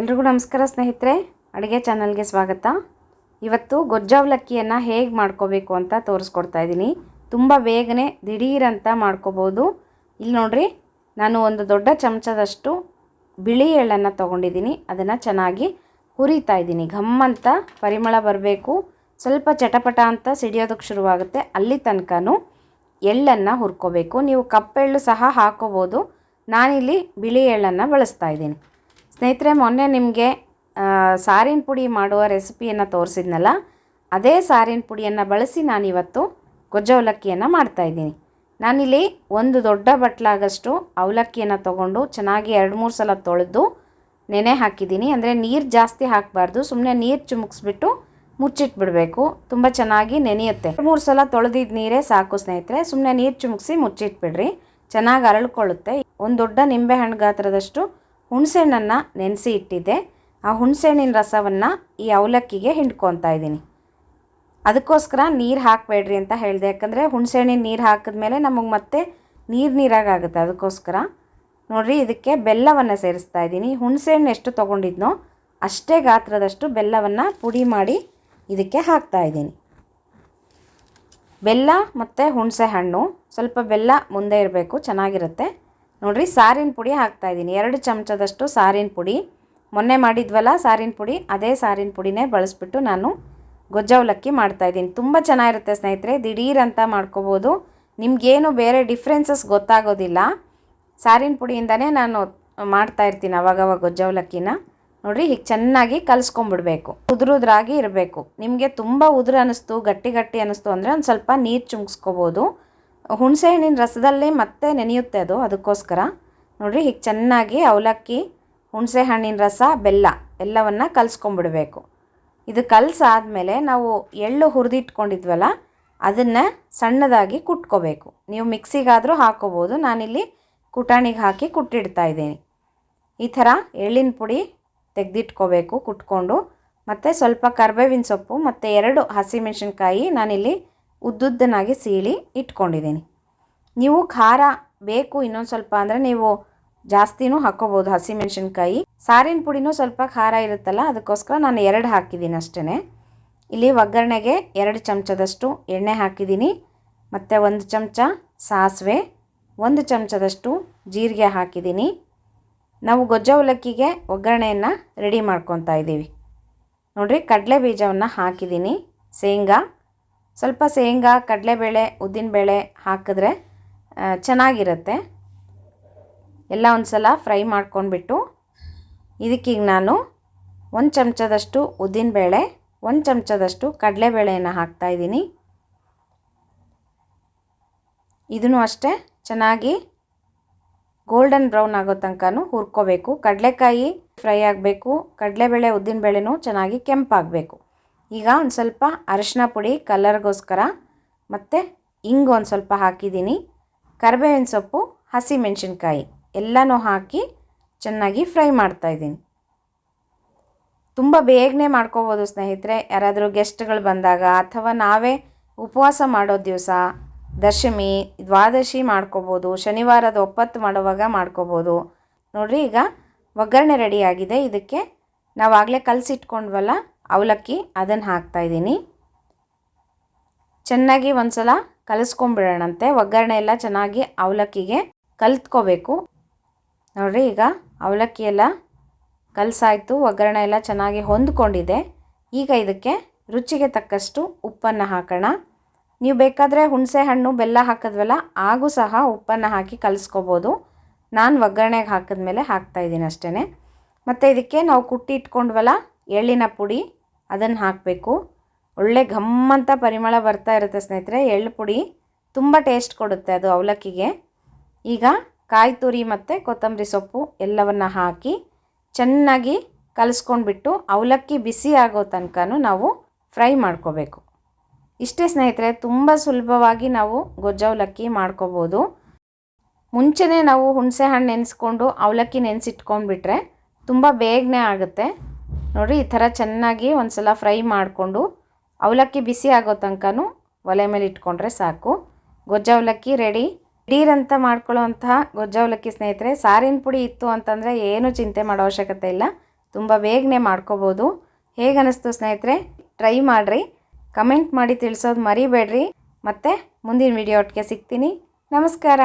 ಎಲ್ರಿಗೂ ನಮಸ್ಕಾರ ಸ್ನೇಹಿತರೆ, ಅಡುಗೆ ಚಾನಲ್ಗೆ ಸ್ವಾಗತ. ಇವತ್ತು ಗೊಜ್ಜಾವಲಕ್ಕಿಯನ್ನು ಹೇಗೆ ಮಾಡ್ಕೋಬೇಕು ಅಂತ ತೋರಿಸ್ಕೊಡ್ತಾ ಇದ್ದೀನಿ. ತುಂಬ ಬೇಗನೆ ದಿಢೀರಂತ ಮಾಡ್ಕೋಬೋದು. ಇಲ್ಲಿ ನೋಡಿರಿ, ನಾನು ಒಂದು ದೊಡ್ಡ ಚಮಚದಷ್ಟು ಬಿಳಿ ಎಳ್ಳನ್ನು ತೊಗೊಂಡಿದ್ದೀನಿ. ಅದನ್ನು ಚೆನ್ನಾಗಿ ಹುರಿತಾ ಇದ್ದೀನಿ. ಘಮ್ಮಂತ ಪರಿಮಳ ಬರಬೇಕು. ಸ್ವಲ್ಪ ಚಟಪಟ ಅಂತ ಸಿಡಿಯೋದಕ್ಕೆ ಶುರುವಾಗುತ್ತೆ. ಅಲ್ಲಿ ತನಕನೂ ಎಳ್ಳನ್ನು ಹುರ್ಕೋಬೇಕು. ನೀವು ಕಪ್ಪೆಳ್ಳು ಸಹ ಹಾಕೋಬೋದು. ನಾನಿಲ್ಲಿ ಬಿಳಿ ಎಳ್ಳನ್ನು ಬಳಸ್ತಾ ಇದ್ದೀನಿ. ಸ್ನೇಹಿತರೆ, ಮೊನ್ನೆ ನಿಮಗೆ ಸಾರಿನ ಪುಡಿ ಮಾಡುವ ರೆಸಿಪಿಯನ್ನು ತೋರಿಸಿದ್ನಲ್ಲ, ಅದೇ ಸಾರಿನ ಪುಡಿಯನ್ನು ಬಳಸಿ ನಾನಿವತ್ತು ಗೊಜ್ಜ ಅವಲಕ್ಕಿಯನ್ನು ಮಾಡ್ತಾಯಿದ್ದೀನಿ ನಾನಿಲ್ಲಿ ಒಂದು ದೊಡ್ಡ ಬಟ್ಲಾಗಷ್ಟು ಅವಲಕ್ಕಿಯನ್ನು ತಗೊಂಡು ಚೆನ್ನಾಗಿ ಎರಡು ಮೂರು ಸಲ ತೊಳೆದು ನೆನೆ ಹಾಕಿದ್ದೀನಿ. ಅಂದರೆ ನೀರು ಜಾಸ್ತಿ ಹಾಕಬಾರ್ದು ಸುಮ್ಮನೆ ನೀರು ಚುಮುಕ್ಸ್ಬಿಟ್ಟು ಮುಚ್ಚಿಟ್ಬಿಡಬೇಕು. ತುಂಬ ಚೆನ್ನಾಗಿ ನೆನೆಯುತ್ತೆ. ಮೂರು ಸಲ ತೊಳೆದಿದ್ದ ನೀರೇ ಸಾಕು ಸ್ನೇಹಿತರೆ ಸುಮ್ಮನೆ ನೀರು ಚುಮುಕ್ಸಿ ಮುಚ್ಚಿಟ್ಬಿಡ್ರಿ. ಚೆನ್ನಾಗಿ ಅರಳ್ಕೊಳ್ಳುತ್ತೆ. ಒಂದು ದೊಡ್ಡ ನಿಂಬೆಹಣ್ಣು ಗಾತ್ರದಷ್ಟು ಹುಣಸೆಹಣ್ಣನ್ನು ನೆನೆಸಿ ಇಟ್ಟಿದ್ದೆ ಆ ಹುಣಸೆಹಣ್ಣಿನ ರಸವನ್ನು ಈ ಅವಲಕ್ಕಿಗೆ ಹಿಂಡ್ಕೊತಾ ಇದ್ದೀನಿ. ಅದಕ್ಕೋಸ್ಕರ ನೀರು ಹಾಕಬೇಡ್ರಿ ಅಂತ ಹೇಳಿದೆ. ಯಾಕಂದರೆ ಹುಣಸೆಹಣ್ಣಿನ ನೀರು ಹಾಕಿದ್ಮೇಲೆ ನಮಗೆ ಮತ್ತೆ ನೀರು ನೀರಾಗುತ್ತೆ ಅದಕ್ಕೋಸ್ಕರ ನೋಡಿರಿ, ಇದಕ್ಕೆ ಬೆಲ್ಲವನ್ನು ಸೇರಿಸ್ತಾ ಇದ್ದೀನಿ. ಹುಣಸೆಹಣ್ಣು ಎಷ್ಟು ತೊಗೊಂಡಿದ್ನೋ ಅಷ್ಟೇ ಗಾತ್ರದಷ್ಟು ಬೆಲ್ಲವನ್ನು ಪುಡಿ ಮಾಡಿ ಇದಕ್ಕೆ ಹಾಕ್ತಾ ಇದ್ದೀನಿ. ಬೆಲ್ಲ ಮತ್ತು ಹುಣಸೆ ಹಣ್ಣು ಸ್ವಲ್ಪ ಬೆಲ್ಲ ಮುಂದೆ ಇರಬೇಕು, ಚೆನ್ನಾಗಿರುತ್ತೆ. ನೋಡಿರಿ, ಸಾರಿನ ಪುಡಿ ಹಾಕ್ತಾಯಿದ್ದೀನಿ ಎರಡು ಚಮಚದಷ್ಟು ಸಾರಿನ ಪುಡಿ. ಮೊನ್ನೆ ಮಾಡಿದ್ವಲ್ಲ ಸಾರಿನ ಪುಡಿ, ಅದೇ ಸಾರಿನ ಪುಡಿನೇ ಬಳಸ್ಬಿಟ್ಟು ನಾನು ಗೊಜ್ಜವಲಕ್ಕಿ ಮಾಡ್ತಾಯಿದ್ದೀನಿ ತುಂಬ ಚೆನ್ನಾಗಿರುತ್ತೆ ಸ್ನೇಹಿತರೆ, ದಿಢೀರ್ ಅಂತ ಮಾಡ್ಕೋಬೋದು. ನಿಮಗೇನು ಬೇರೆ ಡಿಫ್ರೆನ್ಸಸ್ ಗೊತ್ತಾಗೋದಿಲ್ಲ. ಸಾರಿನ ಪುಡಿಯಿಂದನೇ ನಾನು ಮಾಡ್ತಾ ಇರ್ತೀನಿ ಅವಾಗವಾಗ ಗೊಜ್ಜವಲಕ್ಕಿನ. ನೋಡಿರಿ, ಹೀಗೆ ಚೆನ್ನಾಗಿ ಕಲಿಸ್ಕೊಂಬಿಡ್ಬೇಕು. ಉದುರುದ್ರಾಗಿ ಇರಬೇಕು. ನಿಮಗೆ ತುಂಬ ಉದುರು ಅನ್ನಿಸ್ತು ಗಟ್ಟಿ ಗಟ್ಟಿ ಅನ್ನಿಸ್ತು ಅಂದರೆ ಒಂದು ಸ್ವಲ್ಪ ನೀರು ಚುಮ್ಸ್ಕೋಬೋದು ಹುಣಸೆ ಹಣ್ಣಿನ ರಸದಲ್ಲೇ ಮತ್ತೆ ನೆನೆಯುತ್ತೆ ಅದು, ಅದಕ್ಕೋಸ್ಕರ. ನೋಡಿರಿ, ಹೀಗೆ ಚೆನ್ನಾಗಿ ಅವಲಕ್ಕಿ ಹುಣಸೆ ಹಣ್ಣಿನ ರಸ, ಬೆಲ್ಲ ಎಲ್ಲವನ್ನು ಕಲಸ್ಕೊಂಬಿಡಬೇಕು ಇದು ಕಲಸಾದಮೇಲೆ ನಾವು ಎಳ್ಳು ಹುರಿದಿಟ್ಕೊಂಡಿದ್ವಲ್ಲ, ಅದನ್ನು ಸಣ್ಣದಾಗಿ ಕುಟ್ಕೋಬೇಕು. ನೀವು ಮಿಕ್ಸಿಗಾದರೂ ಹಾಕೋಬೋದು, ನಾನಿಲ್ಲಿ ಕುಟಾಣಿಗೆ ಹಾಕಿ ಕುಟ್ಟಿಡ್ತಾ ಇದ್ದೀನಿ. ಈ ಥರ ಎಳ್ಳಿನ ಪುಡಿ ತೆಗೆದಿಟ್ಕೋಬೇಕು ಕುಟ್ಕೊಂಡು. ಮತ್ತು ಸ್ವಲ್ಪ ಕರ್ಬೇವಿನ ಸೊಪ್ಪು, ಮತ್ತು ಎರಡು ಹಸಿಮೆಣಸಿನ್ಕಾಯಿ ನಾನಿಲ್ಲಿ ಉದ್ದುದ್ದನಾಗಿ ಸೀಳಿ ಇಟ್ಕೊಂಡಿದ್ದೀನಿ. ನೀವು ಖಾರ ಬೇಕು ಇನ್ನೊಂದು ಸ್ವಲ್ಪ ಅಂದರೆ ನೀವು ಜಾಸ್ತಿನೂ ಹಾಕ್ಕೋಬೋದು ಹಸಿಮೆಣಸಿನ್ಕಾಯಿ ಸಾರಿನ ಪುಡಿನೂ ಸ್ವಲ್ಪ ಖಾರ ಇರುತ್ತಲ್ಲ, ಅದಕ್ಕೋಸ್ಕರ ನಾನು ಎರಡು ಹಾಕಿದ್ದೀನಿ ಅಷ್ಟೇ ಇಲ್ಲಿ ಒಗ್ಗರಣೆಗೆ ಎರಡು ಚಮಚದಷ್ಟು ಎಣ್ಣೆ ಹಾಕಿದ್ದೀನಿ. ಮತ್ತು ಒಂದು ಚಮಚ ಸಾಸಿವೆ, ಒಂದು ಚಮಚದಷ್ಟು ಜೀರಿಗೆ ಹಾಕಿದ್ದೀನಿ. ನಾವು ಗೊಜ್ಜ ಅವಲಕ್ಕಿಗೆ ಒಗ್ಗರಣೆಯನ್ನು ರೆಡಿ ಮಾಡ್ಕೊತಾ ಇದ್ದೀವಿ. ನೋಡಿರಿ ಕಡಲೆ ಬೀಜವನ್ನು ಹಾಕಿದ್ದೀನಿ. ಶೇಂಗಾ ಸ್ವಲ್ಪ ಶೇಂಗಾ, ಕಡಲೆಬೇಳೆ, ಉದ್ದಿನಬೇಳೆ ಹಾಕಿದ್ರೆ ಚೆನ್ನಾಗಿರುತ್ತೆ. ಎಲ್ಲ ಒಂದು ಸಲ ಫ್ರೈ ಮಾಡ್ಕೊಂಡ್ಬಿಟ್ಟು ಇದಕ್ಕೀಗ ನಾನು ಒಂದು ಚಮಚದಷ್ಟು ಉದ್ದಿನಬೇಳೆ, ಒಂದು ಚಮಚದಷ್ಟು ಕಡಲೆಬೇಳೆಯನ್ನು ಹಾಕ್ತಾಯಿದ್ದೀನಿ ಇದನ್ನು ಅಷ್ಟೇ ಚೆನ್ನಾಗಿ ಗೋಲ್ಡನ್ ಬ್ರೌನ್ ಆಗೋ ತನಕನೂ ಹುರ್ಕೋಬೇಕು. ಕಡಲೆಕಾಯಿ ಫ್ರೈ ಆಗಬೇಕು, ಕಡಲೆಬೇಳೆ, ಉದ್ದಿನಬೇಳೆನೂ ಚೆನ್ನಾಗಿ ಕೆಂಪಾಗಬೇಕು. ಈಗ ಒಂದು ಸ್ವಲ್ಪ ಅರಶಿನ ಪುಡಿ ಕಲರ್ಗೋಸ್ಕರ ಮತ್ತು ಹಿಂಗ್ ಒಂದು ಸ್ವಲ್ಪ ಹಾಕಿದ್ದೀನಿ. ಕರಿಬೇವಿನ ಸೊಪ್ಪು ಹಸಿ ಮೆಣಸಿನ್ಕಾಯಿ ಎಲ್ಲನೂ ಹಾಕಿ ಚೆನ್ನಾಗಿ ಫ್ರೈ ಮಾಡ್ತಾಯಿದ್ದೀನಿ ತುಂಬ ಬೇಗನೆ ಮಾಡ್ಕೋಬೋದು ಸ್ನೇಹಿತರೆ, ಯಾರಾದರೂ ಗೆಸ್ಟ್ಗಳು ಬಂದಾಗ ಅಥವಾ ನಾವೇ ಉಪವಾಸ ಮಾಡೋ ದಿವಸ, ದಶಮಿ, ದ್ವಾದಶಿ ಮಾಡ್ಕೋಬೋದು, ಶನಿವಾರದ ಒಪ್ಪತ್ತು ಮಾಡುವಾಗ ಮಾಡ್ಕೋಬೋದು. ನೋಡಿರಿ, ಈಗ ಒಗ್ಗರಣೆ ರೆಡಿಯಾಗಿದೆ. ಇದಕ್ಕೆ ನಾವು ಆಗಲೇ ಕಲಸಿಟ್ಕೊಂಡ್ವಲ್ಲ ಅವಲಕ್ಕಿ ಅದನ್ನು ಹಾಕ್ತಾಯಿದ್ದೀನಿ ಚೆನ್ನಾಗಿ ಒಂದು ಸಲ ಕಲಿಸ್ಕೊಂಬಿಡೋಣಂತೆ ಒಗ್ಗರಣೆ ಎಲ್ಲ ಚೆನ್ನಾಗಿ ಅವಲಕ್ಕಿಗೆ ಕಲ್ತ್ಕೋಬೇಕು. ನೋಡಿರಿ, ಈಗ ಅವಲಕ್ಕಿ ಎಲ್ಲ ಕಲಸಾಯಿತು, ಒಗ್ಗರಣೆ ಎಲ್ಲ ಚೆನ್ನಾಗಿ ಹೊಂದ್ಕೊಂಡಿದೆ. ಈಗ ಇದಕ್ಕೆ ರುಚಿಗೆ ತಕ್ಕಷ್ಟು ಉಪ್ಪನ್ನು ಹಾಕೋಣ. ನೀವು ಬೇಕಾದರೆ ಹುಣಸೆ ಹಣ್ಣು, ಬೆಲ್ಲ ಹಾಕಿದ್ವಲ್ಲ ಆಗೂ ಸಹ ಉಪ್ಪನ್ನು ಹಾಕಿ ಕಲಿಸ್ಕೋಬೋದು. ನಾನು ಒಗ್ಗರಣೆಗೆ ಹಾಕಿದ್ಮೇಲೆ ಹಾಕ್ತಾಯಿದ್ದೀನಿ ಅಷ್ಟೇ ಮತ್ತು ಇದಕ್ಕೆ ನಾವು ಕುಟ್ಟಿ ಇಟ್ಕೊಂಡ್ವಲ್ಲ, ಎಳ್ಳಿನ ಪುಡಿ ಅದನ್ನು ಹಾಕಬೇಕು. ಒಳ್ಳೆ ಘಮ್ಮಂತ ಪರಿಮಳ ಬರ್ತಾ ಇರುತ್ತೆ ಸ್ನೇಹಿತರೆ. ಎಳ್ಳು ಪುಡಿ ತುಂಬ ಟೇಸ್ಟ್ ಕೊಡುತ್ತೆ ಅದು ಅವಲಕ್ಕಿಗೆ. ಈಗ ಕಾಯಿ ತುರಿ ಮತ್ತು ಕೊತ್ತಂಬರಿ ಸೊಪ್ಪು ಎಲ್ಲವನ್ನು ಹಾಕಿ ಚೆನ್ನಾಗಿ ಕಲಿಸ್ಕೊಂಡ್ಬಿಟ್ಟು ಅವಲಕ್ಕಿ ಬಿಸಿ ಆಗೋ ತನಕನೂ ನಾವು ಫ್ರೈ ಮಾಡ್ಕೋಬೇಕು. ಇಷ್ಟೇ ಸ್ನೇಹಿತರೆ, ತುಂಬ ಸುಲಭವಾಗಿ ನಾವು ಗೊಜ್ಜವಲಕ್ಕಿ ಮಾಡ್ಕೋಬೋದು. ಮುಂಚೆನೇ ನಾವು ಹುಣಸೆ ಹಣ್ಣು ನೆನೆಸ್ಕೊಂಡು ಅವಲಕ್ಕಿ ನೆನೆಸಿಟ್ಕೊಂಡ್ಬಿಟ್ರೆ ತುಂಬ ಬೇಗನೆ ಆಗುತ್ತೆ. ನೋಡಿ, ಈ ಥರ ಚೆನ್ನಾಗಿ ಒಂದು ಸಲ ಫ್ರೈ ಮಾಡಿಕೊಂಡು ಅವಲಕ್ಕಿ ಬಿಸಿ ಆಗೋ ತನಕನೂ ಒಲೆ ಮೇಲೆ ಇಟ್ಕೊಂಡ್ರೆ ಸಾಕು. ಗೊಜ್ಜ ಅವಲಕ್ಕಿ ರೆಡಿ. ದಿಢೀರಂತ ಮಾಡ್ಕೊಳ್ಳೋವಂತಹ ಗೊಜ್ಜ ಅವಲಕ್ಕಿ ಸ್ನೇಹಿತರೆ, ಸಾರಿನ ಪುಡಿ ಇತ್ತು ಅಂತಂದರೆ ಏನು ಚಿಂತೆ ಮಾಡೋ ಅವಶ್ಯಕತೆ ಇಲ್ಲ. ತುಂಬ ಬೇಗನೆ ಮಾಡ್ಕೋಬೋದು. ಹೇಗೆ ಅನ್ನಿಸ್ತು ಸ್ನೇಹಿತರೆ? ಟ್ರೈ ಮಾಡಿರಿ. ಕಮೆಂಟ್ ಮಾಡಿ ತಿಳಿಸೋದು ಮರಿಬೇಡ್ರಿ. ಮತ್ತು ಮುಂದಿನ ವಿಡಿಯೋ ಒಟ್ಟಿಗೆ ಸಿಗ್ತೀನಿ. ನಮಸ್ಕಾರ.